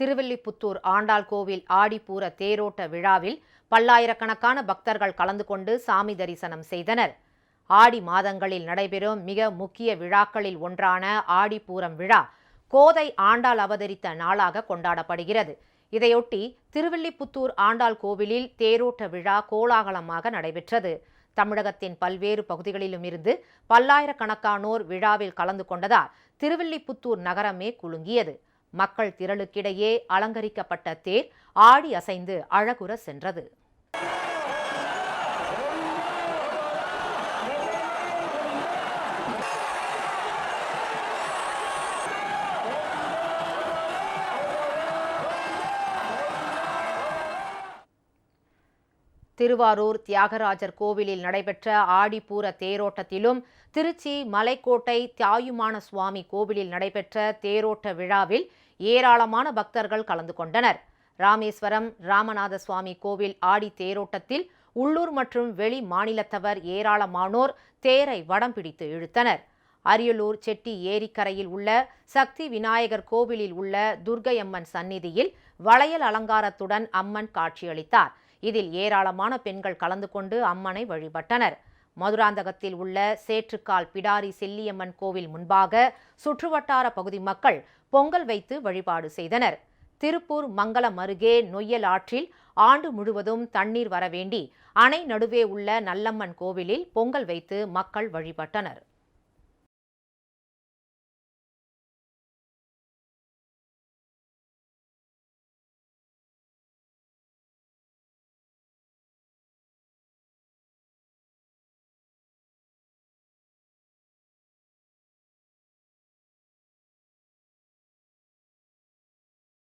திருவில்லிபுத்தூர் ஆண்டாள் கோவில் ஆடிப்பூர தேரோட்ட விழாவில் பல்லாயிரக்கணக்கான பக்தர்கள் கலந்து கொண்டு சாமி தரிசனம் செய்தனர். ஆடி மாதங்களில் நடைபெறும் மிக முக்கிய விழாக்களில் ஒன்றான ஆடிப்பூரம் விழா கோதை ஆண்டாள் அவதரித்த நாளாக கொண்டாடப்படுகிறது. இதையொட்டி திருவில்லிபுத்தூர் ஆண்டாள் கோவிலில் தேரோட்ட விழா கோலாகலமாக நடைபெற்றது. தமிழகத்தின் பல்வேறு பகுதிகளிலும் இருந்து பல்லாயிரக்கணக்கானோர் விழாவில் கலந்து கொண்டதால் திருவில்லிபுத்தூர் நகரமே குலுங்கியது. மக்கள் திரளுக்கிடையே அலங்கரிக்கப்பட்ட தேர் ஆடி அசைந்து அழகுற சென்றது. திருவாரூர் தியாகராஜர் கோவிலில் நடைபெற்ற ஆடிப்பூர தேரோட்டத்திலும் திருச்சி மலைக்கோட்டை தியாயுமான சுவாமி கோவிலில் நடைபெற்ற தேரோட்ட விழாவில் ஏராளமான பக்தர்கள் கலந்து கொண்டனர். ராமேஸ்வரம் ராமநாத சுவாமி கோவில் ஆடி தேரோட்டத்தில் உள்ளூர் மற்றும் வெளி மாநிலத்தவர் ஏராளமானோர் தேரை வடம் பிடித்து இழுத்தனர். அரியலூர் செட்டி ஏரிக்கரையில் உள்ள சக்தி விநாயகர் கோவிலில் உள்ள துர்க்கையம்மன் சந்நிதியில் வளையல் அலங்காரத்துடன் அம்மன் காட்சியளித்தார். இதில் ஏராளமான பெண்கள் கலந்து கொண்டு அம்மனை வழிபட்டனர். மதுராந்தகத்தில் உள்ள சேற்றுக்கால் பிடாரி செல்லியம்மன் கோவில் முன்பாக சுற்றுவட்டார பகுதி மக்கள் பொங்கல் வைத்து வழிபாடு செய்தனர். திருப்பூர் மங்கலம் அருகே நொய்யல் ஆற்றில் ஆண்டு முழுவதும் தண்ணீர் வரவேண்டி அணை நடுவே உள்ள நல்லம்மன் கோவிலில் பொங்கல் வைத்து மக்கள் வழிபட்டனர்.